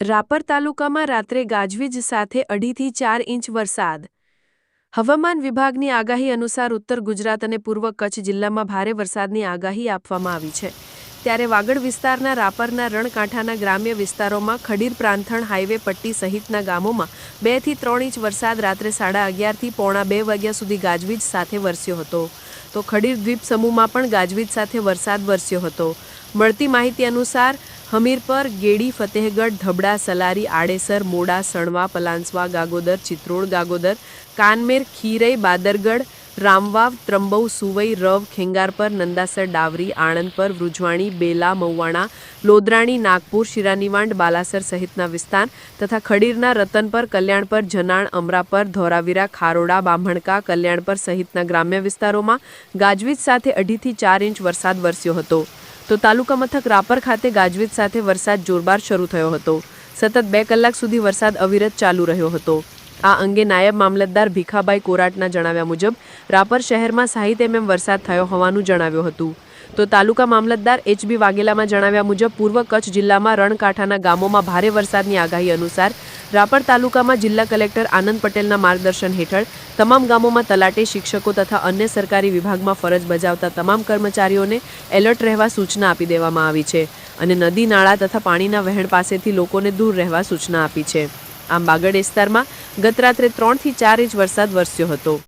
રાપર તાલુકામાં રાત્રે ગાજવીજ સાથે અઢીથી ચાર ઇંચ વરસાદ. હવામાન વિભાગની આગાહી અનુસાર ઉત્તર ગુજરાત અને પૂર્વ કચ્છ જિલ્લામાં ભારે વરસાદની આગાહી આપવામાં આવી છે. ત્યારે વાગડ વિસ્તારના રાપરના રણકાંઠાના ગ્રામ્ય વિસ્તારોમાં ખડીર પ્રાંથણ હાઈવે પટ્ટી સહિતના ગામોમાં બેથી ત્રણ ઇંચ વરસાદ રાત્રે સાડા અગિયારથી પોણા બે વાગ્યા સુધી ગાજવીજ સાથે વરસ્યો હતો. તો ખડીર દ્વીપ સમૂહમાં પણ ગાજવીજ સાથે વરસાદ વરસ્યો હતો. મળતી માહિતી અનુસાર હમીરપર, ગેડી, ફતેહગઢ, ધબડા, સલારી, આડેસર, મોડા, સણવા પલાંસવા ગાગોદર, ચિત્રોડ, ગાગોદર, કાનમેર, ખીરઈ, બાદરગઢ, રામવાવ ત્રંબૌ સુવઈ, રવ, ખેંગારપર, નંદાસર, ડાવરી, આણંદપર, વૃજવાણી, બેલા મૌવાણા લોદરાણી, નાગપુર, શિરાનીવાંડ, બાલાસર સહિતના વિસ્તાર તથા ખડીરના, રતનપર, કલ્યાણપર, જનાણ, અમરાપર, ધોરાવીરા, ખારોડા, બામણકા, કલ્યાણપર સહિતના ગ્રામ્ય વિસ્તારોમાં ગાજવીજ સાથે અઢીથી ચાર ઇંચ વરસાદ વરસ્યો હતો. તો તાલુકા મથક રાપર ખાતે ગાજવીજ સાથે વરસાદ જોરદાર શરૂ થયો હતો. સતત બે કલાક સુધી વરસાદ અવિરત ચાલુ રહ્યો હતો. આ અંગે નાયબ મામલતદાર ભીખાભાઈ કોરાટના જણાવ્યા મુજબ, રાપર શહેરમાં સાહીઠ એમએમ વરસાદ થયો હોવાનું જણાવ્યું હતું. તો તાલુકા મામલતદાર એચબી વાઘેલામાં જણાવ્યા મુજબ, પૂર્વ કચ્છ જિલ્લામાં રણકાંઠાના ગામોમાં ભારે વરસાદની આગાહી અનુસાર, રાપર તાલુકામાં જિલ્લા કલેક્ટર આનંદ પટેલના માર્ગદર્શન હેઠળ તમામ ગામોમાં તલાટી શિક્ષકો તથા અન્ય સરકારી વિભાગમાં ફરજ બજાવતા તમામ કર્મચારીઓને એલર્ટ રહેવા સૂચના આપી દેવામાં આવી છે અને નદી, નાળા તથા પાણીના વહેણ પાસેથી લોકોને દૂર રહેવા સૂચના આપી છે. આમ બાગડ વિસ્તારમાં ગત રાત્રે ત્રણથી ચાર ઇંચ વરસાદ વરસ્યો હતો.